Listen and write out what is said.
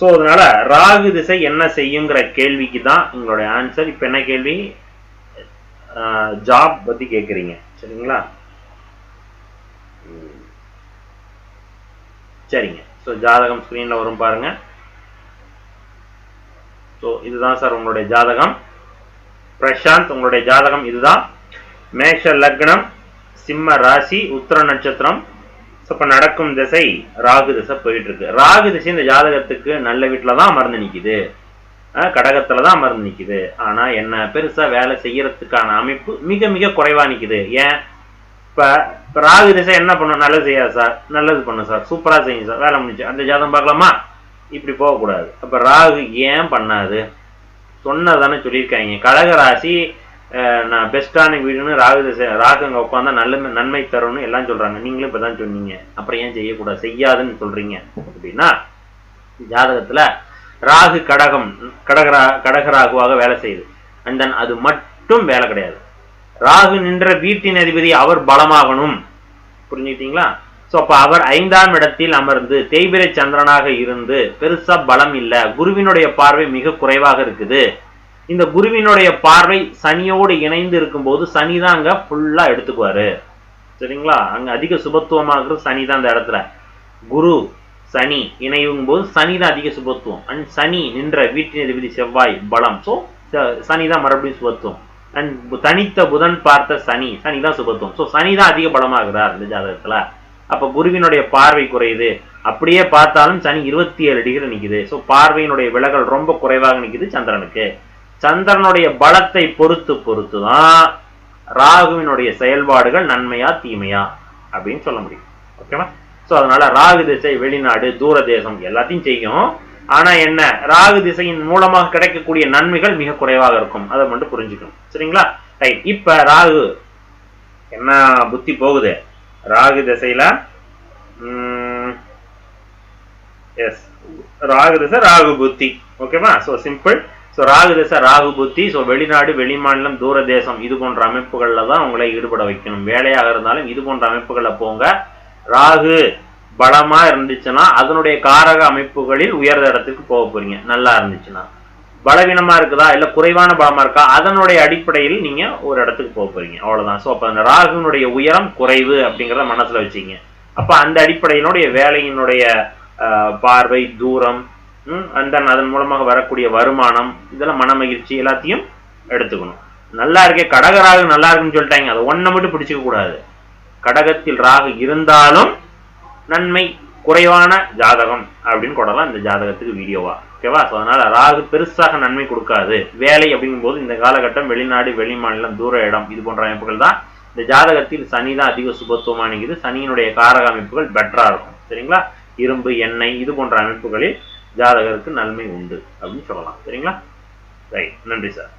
So அதனால ராகு திசை என்ன செய்யுங்கிற கேள்விக்கு தான் உங்களுடைய ஆன்சர் இப்போ என்ன கேள்வி? ஜாப் பத்தி கேட்குறீங்க சரிங்களா? சரிங்க. ஸோ ஜாதகம் ஸ்க்ரீனில் வரும் பாருங்க. ஸோ இதுதான் சார் உங்களுடைய ஜாதகம். பிரசாந்த் உங்களுடைய ஜாதகம் இதுதான். மேஷ லக்னம் சிம்ம ராசி உத்திர நட்சத்திரம் ஸோ இப்போ நடக்கும் திசை ராகு திசை போயிட்டு இருக்கு. ராகு திசை இந்த ஜாதகத்துக்கு நல்ல வீட்டில் தான் அமர்ந்து நிற்கிது கடகத்தில் தான் அமர்ந்து நிற்கிது ஆனா என்ன பெருசா வேலை செய்யறதுக்கான அமைப்பு மிக மிக குறைவா நிற்குது ஏன்? இப்ப இப்போ ராகு திசை என்ன பண்ணும் நல்லது செய்யாது சார். நல்லது பண்ணும் சார். சூப்பரா செய்யும் சார். வேலை முடிஞ்சு. அந்த ஜாதகம் பார்க்கலாமா? இப்படி போகக்கூடாது. அப்ப ராகு ஏன் பண்ணாது? சொன்னதானே சொல்லியிருக்காங்க. கடக ராசி நான் பெஸ்டான வீடுன்னு ராகு திசை ராகு அங்கே உட்காந்தா நல்ல நன்மை தரும்னு எல்லாம் சொல்றாங்க. நீங்களும் இப்பதான் சொன்னீங்க. அப்புறம் ஏன் செய்யக்கூடாது? செய்யாதுன்னு சொல்றீங்க. அப்படின்னா ஜாதகத்துல ராகு கடகம் கடகரா கடகராகுவாக வேலை செய்யுது. அண்ட் தென் அது மட்டும் வேலை கிடையாது. ராகு நின்ற வீட்டின் அதிபதி அவர் பலமாகணும். புரிஞ்சுக்கிட்டீங்களா? ஸோ அப்போ அவர் ஐந்தாம் இடத்தில் அமர்ந்து தேய்பிரை சந்திரனாக இருந்து பெருசா பலம் இல்ல. குருவினுடைய பார்வை மிக குறைவாக இருக்குது. இந்த குருவினுடைய பார்வை சனியோடு இணைந்து இருக்கும்போது சனி தான் அங்கே ஃபுல்லாக எடுத்துக்குவாரு. சரிங்களா? அங்கே அதிக சுபத்துவமாகிறது சனி தான் அந்த இடத்துல. குரு சனி இணையும் போது சனி தான் அதிக சுபத்துவம். அண்ட் சனி நின்ற வீட்டின் அதிபதி செவ்வாய் பலம். ஸோ சனி தான் மறுபடியும் சுபத்துவம். அண்ட் தனித்த புதன் பார்த்த சனி சனி தான் சுபத்துவம். ஸோ சனி தான் அதிக பலமாகிறார் இந்த ஜாதகத்தில். அப்போ குருவினுடைய பார்வை குறையுது. அப்படியே பார்த்தாலும் சனி இருபத்தி ஏழு டிகிரி நிற்கிது ஸோ பார்வையினுடைய விலகல் ரொம்ப குறைவாக நிற்கிது சந்திரனுக்கு. சந்திரனுடைய பலத்தை பொறுத்து பொறுத்து தான் ராகுவினுடைய செயல்பாடுகள் நன்மையா தீமையா அப்படின்னு சொல்ல முடியும். ஓகேவா ஸோ அதனால ராகு திசை வெளிநாடு தூர தேசம் எல்லாத்தையும் செய்யும். ஆனா என்ன? ராகு திசையின் மூலமாக கிடைக்கக்கூடிய நன்மைகள் மிக குறைவாக இருக்கும். அதை மட்டும் புரிஞ்சுக்கணும். சரிங்களா? ரைட் இப்ப ராகு என்ன புத்தி போகுது? ராகு திசையில எஸ் ராகு திசை ராகு புத்தி. ஓகேவா ஸோ சிம்பிள் ஸோ ராகு திசை ராகு புத்தி. ஸோ வெளிநாடு வெளிமாநிலம் தூர தேசம் இது போன்ற அமைப்புகளில் தான் உங்களை ஈடுபட வைக்கணும். வேலையாக இருந்தாலும் இது போன்ற அமைப்புகளில் போங்க. ராகு பலமாக இருந்துச்சுன்னா அதனுடைய காரக அமைப்புகளில் உயர்ந்த இடத்துக்கு போக போறீங்க. நல்லா இருந்துச்சுன்னா. பலவீனமா இருக்குதா? இல்லை குறைவான பலமாக இருக்கா? அதனுடைய அடிப்படையில் நீங்கள் ஒரு இடத்துக்கு போக போறீங்க. அவ்வளோதான் ஸோ அப்போ அந்த ராகுனுடைய உயரம் குறைவு அப்படிங்கிறத மனசுல வச்சுங்க அப்போ அந்த அடிப்படையினுடைய வேலையினுடைய பார்வை தூரம் அண்ட் தென் அதன் மூலமாக வரக்கூடிய வருமானம் இதெல்லாம் மன மகிழ்ச்சி எல்லாத்தையும் எடுத்துக்கணும். நல்லா இருக்கே கடக ராகு நல்லா இருக்குன்னு சொல்லிட்டாங்க. அதை ஒன்றை மட்டும் பிடிச்சிக்க கூடாது. கடகத்தில் ராகு இருந்தாலும் நன்மை குறைவான ஜாதகம் அப்படின்னு கொடலாம் இந்த ஜாதகத்துக்கு வீடியோவா. ஓகேவா? ஸோ அதனால ராகு பெருசாக நன்மை கொடுக்காது. வேலை அப்படிங்கும்போது இந்த காலகட்டம் வெளிநாடு வெளி மாநிலம் தூர இடம் இது போன்ற அமைப்புகள் தான் இந்த ஜாதகத்தில் சனி தான் அதிக சுபத்துவமானது சனியினுடைய காரக அமைப்புகள் பெட்டரா இருக்கும். சரிங்களா? இரும்பு எண்ணெய் இது போன்ற அமைப்புகளில் ஜாதகருக்கு நன்மை உண்டு அப்படின்னு சொல்லலாம். சரிங்களா? ரைட். நன்றி சார்.